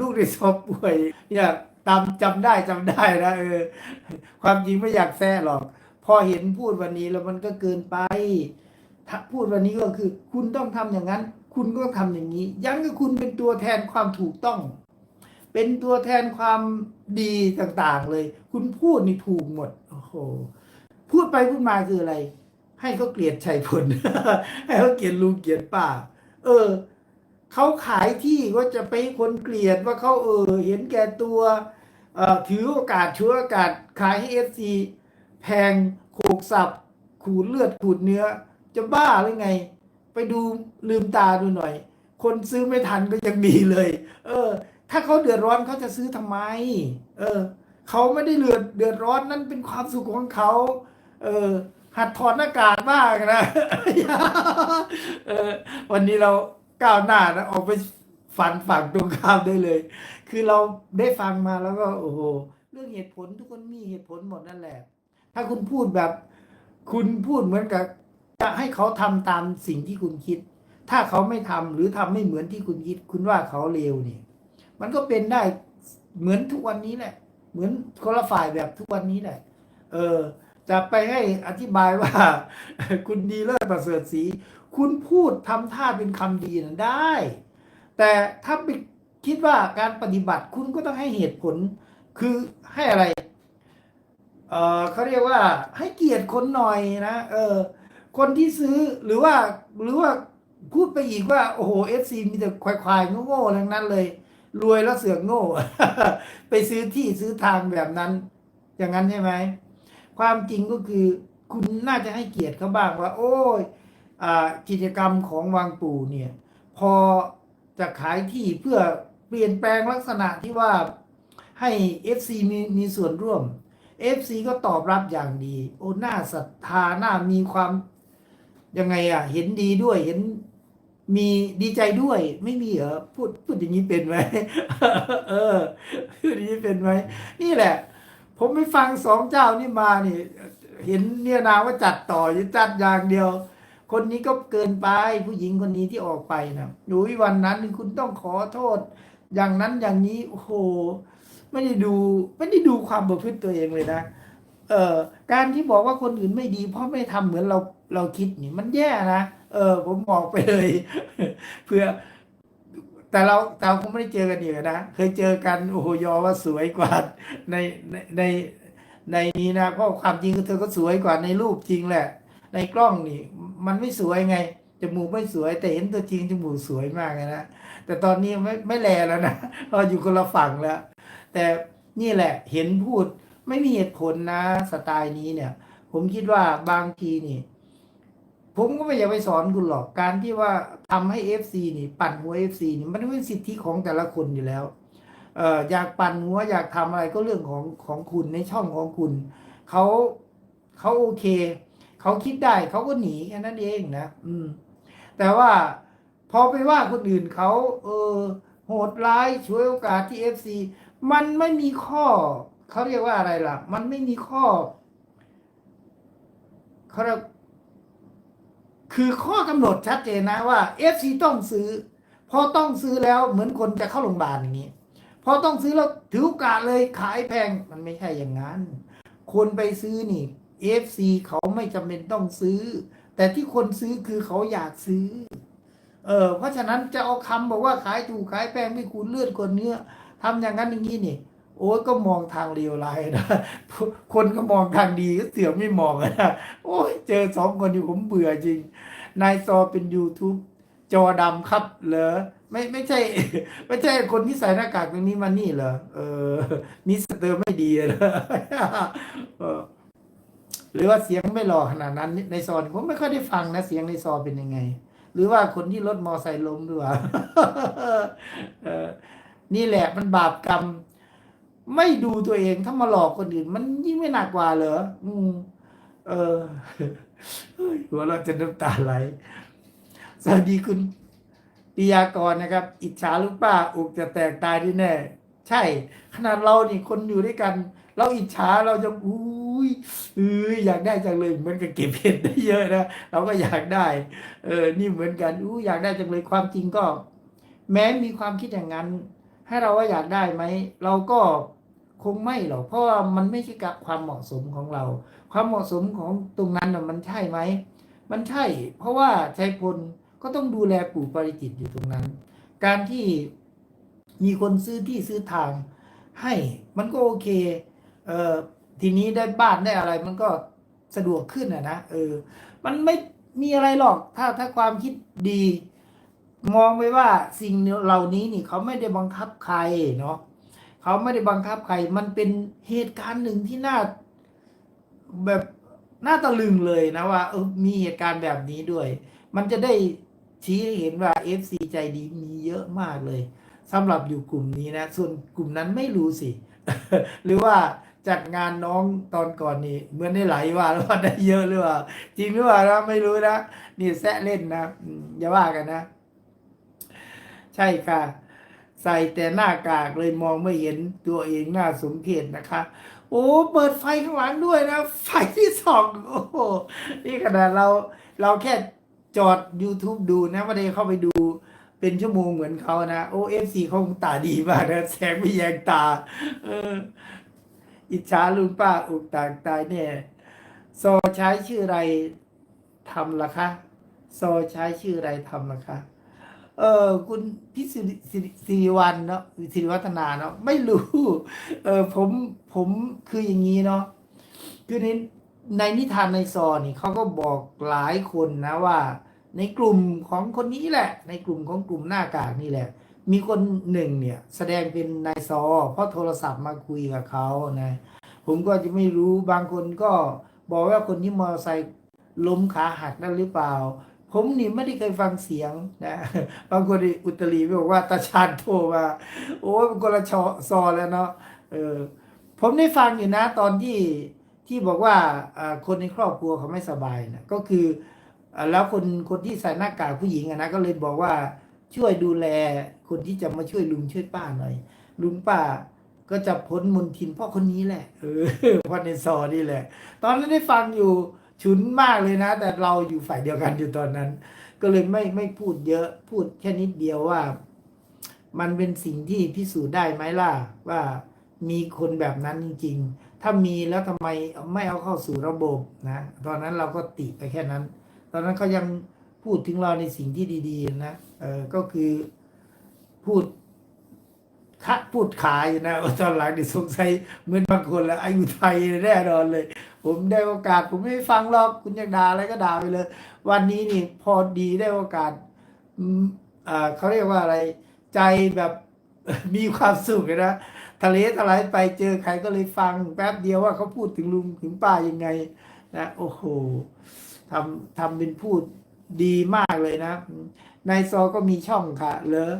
ลูกในซอบป่วยเนี่ยตามจำได้จำได้นะเออความจริงไม่อยากแซ่หรอก พอเห็นพูดวันนี้แล้วมันก็เกินไป ถ้าพูดวันนี้ก็คือ คุณต้องทำอย่างนั้น คุณก็ทำอย่างนี้ ยังก็คุณเป็นตัวแทนความถูกต้อง เป็นตัวแทนความดีต่างๆเลย คุณพูดนี่ถูกหมดโอ้โหพูดไปพูดมาคืออะไร ให้เขาเกลียดชัยพลให้เขาเกลียดลุงเกลียดป้า เออ เขาขายที่ก็จะไปให้คนเกลียดว่าเขาเออ เห็นแก่ตัวเอ่อถือโอกาสช่วยโอกาสขายให้เอฟซีแพงโขกสับ ขูดเลือดขูดเนื้อ จะบ้าหรือไง ไปดูลืมตาดูหน่อย คนซื้อไม่ทันก็ยังมีเลย เออ ถ้าเขาเดือดร้อนเขาจะซื้อทำไม เออเขาไม่ได้เลือดเดือดร้อนนั่นเป็นความสุขของเขา เออ หัดถอดหน้ากากบ้างนะเออวันนี้เรา ก้าวหน้านะออกไปฝันฝั่งตรงข้ามได้เลย คือเราได้ฟังมาแล้วก็โอ้โหเรื่องเหตุผลทุกคนมีเหตุผลหมดนั่นแหละ ถ้าคุณพูดแบบ คุณพูดเหมือนกับจะให้เขาทำตามสิ่งที่คุณคิด ถ้าเขาไม่ทำหรือทำไม่เหมือนที่คุณคิด คุณว่าเขาเลวนี่มันก็เป็นได้เหมือนทุกวันนี้แหละ เหมือนคนละฝ่ายแบบทุกวันนี้แหละ เออจะไปให้อธิบายว่า คุณดีเลิศประเสริฐศรี คุณพูดทำท่าเป็นคำดีนะได้ แต่ถ้าไปคิดว่าการปฏิบัติคุณก็ต้องให้เหตุผล คือให้อะไร เออเขาเรียกว่า ให้เกียรติคนหน่อยนะเออ คนที่ซื้อหรือว่าหรือว่าพูดไปอีกว่า โอ้โหเอฟซีมีแต่ควายๆโง่ๆทั้งนั้นเลย รวยแล้วเสือกโง่ ไปซื้อที่ซื้อทางแบบนั้น อย่างนั้นใช่ไหม ความจริงก็คือ คุณน่าจะให้เกียรติเขาบ้างว่า โอ้ย กิจกรรมของวังปู่เนี่ยพอจะขายที่เพื่อเปลี่ยนแปลงลักษณะที่ว่าให้ FC มีมีส่วนร่วม FC ก็ตอบรับอย่างดี โอ้น่าศรัทธาหน่ามีความยังไงอะเห็นดีด้วยเห็นมีดีใจด้วย ไม่มีเหรอพูดพูดอย่างนี้เป็นไหมเออพูดอย่างนี้เป็นไหมนี่แหละ ผมไปฟังสองเจ้านี่มานี่ เห็นเนี่ยนาว่าจัดต่อจัดอย่างเดียว คนนี้ก็เกินไปผู้หญิงคนนี้ที่ออกไปนะดูวันนั้นคุณต้องขอโทษ อย่างนั้นอย่างนี้โอ้โหไม่ได้ดูไม่ได้ดูความประพฤติตัวเองเลยนะเอ่อการที่บอกว่าคนอื่นไม่ดี เพราะไม่ทำเหมือนเราเราคิดนี่มันแย่นะเออ ผมบอกไปเลย เพื่อ แต่เราแต่เราคงไม่ได้เจอกันอีกนะเคยเจอกันโอ้โหยอว่าสวยกว่าในในในในนี้นะเพราะความจริงเธอก็สวยกว่าในรูปจริงแหละ ในกล้องนี่ มันไม่สวยไงจมูกไม่สวยแต่เห็นตัวจริงจมูกสวยมากนะแต่ตอนนี้ไม่ไม่แลแล้วนะเราอยู่คนละฝั่งแล้ว แต่นี่แหละเห็นพูดไม่มีเหตุผลนะสไตล์นี้เนี่ย ผมคิดว่าบางทีนี่ ผมก็ไม่อยากไปสอนคุณหรอกการที่ว่าทำให้ FC นี่ ปั่นหัว FC นี่มันเป็นสิทธิของแต่ละคนอยู่แล้วเอ่ออยากปั่นหัวอยากทำอะไรก็เรื่องของของคุณในช่องของคุณเขาเขาโอเค เขาคิดได้เขาก็หนีแค่นั้นเองนะอืม แต่ว่าพอไปว่าคนอื่นเขาเออ โหดร้ายช่วยโอกาสที่ FC มันไม่มีข้อเขาเรียกว่าอะไรล่ะ มันไม่มีข้อเขาเรียกคือข้อกำหนดชัดเจนนะว่า FC ต้องซื้อ พอต้องซื้อแล้วเหมือนคนจะเข้าโรงพยาบาลอย่างนี้พอต้องซื้อแล้วถือโอกาสเลยขายแพงมันไม่ใช่อย่างนั้น คนไปซื้อนี่ FC เขาไม่จำเป็นต้องซื้อ แต่ที่คนซื้อคือเขาอยากซื้อ เออเพราะฉะนั้นจะเอาคำบอกว่าขายถูกขายแพงไม่คูณเลือดคนเนื้อทำอย่างนั้นอย่างนี้นี่โอ้ยก็มองทางเลวร้ายนะคนก็มองทางดีก็เสือไม่มองนะโอ้ยเจอสองคนอยู่ผมเบื่อจริง นายซอเป็น YouTube จอดำครับเหรอไม่ไม่ใช่ ไม่ใช่คนที่ใส่หน้ากากตรงนี้มานี่เหรอเออมีสเตอร์ไม่ดีเหรอเออ หรือว่าเสียงไม่หล่อขนาดนั้น ในซอนผมไม่ค่อยได้ฟังนะเสียงในซอเป็นยังไง หรือว่าคนที่รถมอไซค์ล้มด้วยนี่แหละมันบาปกรรม ไม่ดูตัวเองถ้ามาหลอกคนอื่น มันยิ่งไม่หนักกว่าเหรออืมเออเฮ้ยหัวเราจะน้ำตาไหลสวัสดีคุณปิยากรนะครับ อิจฉาลูกป้าอกจะแตกตายที่แน่ ใช่ ขนาดเรานี่คนอยู่ด้วยกัน เราอิจฉาเราจะอุ้ ยเอ้ยอยากได้จังเลยเหมือนกับเก็บเห็ดได้เยอะนะเราก็อยากได้ เออ นี่เหมือนกันอู้อยากได้จังเลยความจริงก็ แม้มีความคิดอย่างนั้น ให้เราว่าอยากได้ไหมเราก็คงไม่หรอกเพราะว่ามันไม่ใช่กับความเหมาะสมของเรา ความเหมาะสมของตรงนั้นมันใช่ไหมมันใช่ เพราะว่าชัยพลก็ต้องดูแลปู่ปาริจิตอยู่ตรงนั้น การที่มีคนซื้อที่ซื้อทางให้มันก็โอเค เออ ทีนี้ได้บ้านได้อะไรมันก็สะดวกขึ้นอะนะเออ มันไม่มีอะไรหรอก ถ้าถ้าความคิดดี มองไปว่าสิ่งเหล่านี้นี่เขาไม่ได้บังคับใครเนาะเขาไม่ได้บังคับใคร มันเป็นเหตุการณ์หนึ่งที่น่าแบบน่าตะลึงเลยนะว่าเออมีเหตุการณ์แบบนี้ด้วย มันจะได้ชี้ให้เห็นว่า FC ใจดีมีเยอะมากเลยสำหรับอยู่กลุ่มนี้นะ ส่วนกลุ่มนั้นไม่รู้สิ หรือว่า จัดงานน้องตอนก่อนนี่เหมือนได้ไหลว่าหรือว่าได้เยอะหรือเปล่าจริงหรือเปล่านะไม่รู้นะนี่แซะเล่นนะอย่าว่ากันนะ ใช่ค่ะ ใส่แต่หน้ากากเลยมองไม่เห็นตัวเองน่าสมเพชนะคะ โอ้เปิดไฟข้างหลังด้วยนะ ไฟที่สองโอ้โหนี่ขนาดเราเราแค่จอด YouTube ดูนะไม่ได้เข้าไปดูเป็นชั่วโมงเหมือนเขานะ โอ้เอฟซีเขาตาดีมากนะแสงไม่แยงตา เออ อิจฉาลุงป้าอุกตากตายเนี่ยโซใช้ชื่ออะไรทำล่ะคะโซใช้ชื่ออะไรทำล่ะคะเออคุณพิสิริสิริสิริวัลเนาะสิริวัฒนาเนาะไม่รู้เออผมผมคืออย่างนี้เนาะคือในในนิทานในซอนี่เขาก็บอกหลายคนนะว่า ในกลุ่มของคนนี้แหละ ในกลุ่มของกลุ่มหน้ากากนี่แหละ มีคนหนึ่งเนี่ย แสดงเป็นนายซอเพราะโทรศัพท์มาคุยกับเขานะ ผมก็จะไม่รู้บางคนก็บอกว่าคนที่มอเตอร์ไซค์ล้มขาหักนั่นหรือเปล่า ผมนี่ไม่ได้เคยฟังเสียงนะบางคนอุตรีบอกว่าตาชาญโทรมาโอ้ยมันคนละชอซอแล้วเนาะเออผมได้ฟังอยู่นะตอนที่ที่บอกว่าคนในครอบครัวเขาไม่สบายนะก็คือแล้วคนคนที่ใส่หน้ากากผู้หญิงนะก็เลยบอกว่า ช่วยดูแลคนที่จะมาช่วยลุงช่วยป้าหน่อย ลุงป้าก็จะพ้นมนทินเพ่อคนนี้แหละ เออพ่อในซอนี่แหละ ตอนนั้นได้ฟังอยู่ฉุนมากเลยนะ แต่เราอยู่ฝ่ายเดียวกันอยู่ตอนนั้น ก็เลยไม่ไม่พูดเยอะพูดแค่นิดเดียวว่า มันเป็นสิ่งที่พิสูจน์ได้ไหมล่ะ ว่ามีคนแบบนั้นจริง ๆ ถ้ามีแล้วทำไมไม่เอาเข้าสู่ระบบนะ ตอนนั้นเราก็ติไปแค่นั้น ตอนนั้นเขายัง พูดถึงเราในสิ่งที่ดี ๆ นะเออก็คือพูดคะพูดขายนะตอนหลังนี่สงสัยเหมือนบางคนแล้วอายุไทยแน่นอนเลย ผมได้โอกาส ผมไม่ฟังหรอกคุณอยากด่าอะไรก็ด่าไปเลย วันนี้นี่พอดีได้โอกาสอ่าเขาเรียกว่าอะไร ใจแบบมีความสุขนะทะเลทลายไปเจอใครก็เลยฟังแป๊บเดียวว่าเขาพูดถึงลุงถึงป้ายังไง นะ โอ้โหทำทำเป็นพูด ดีมากเลยนะนายซอก็มีช่องค่ะ เหรอ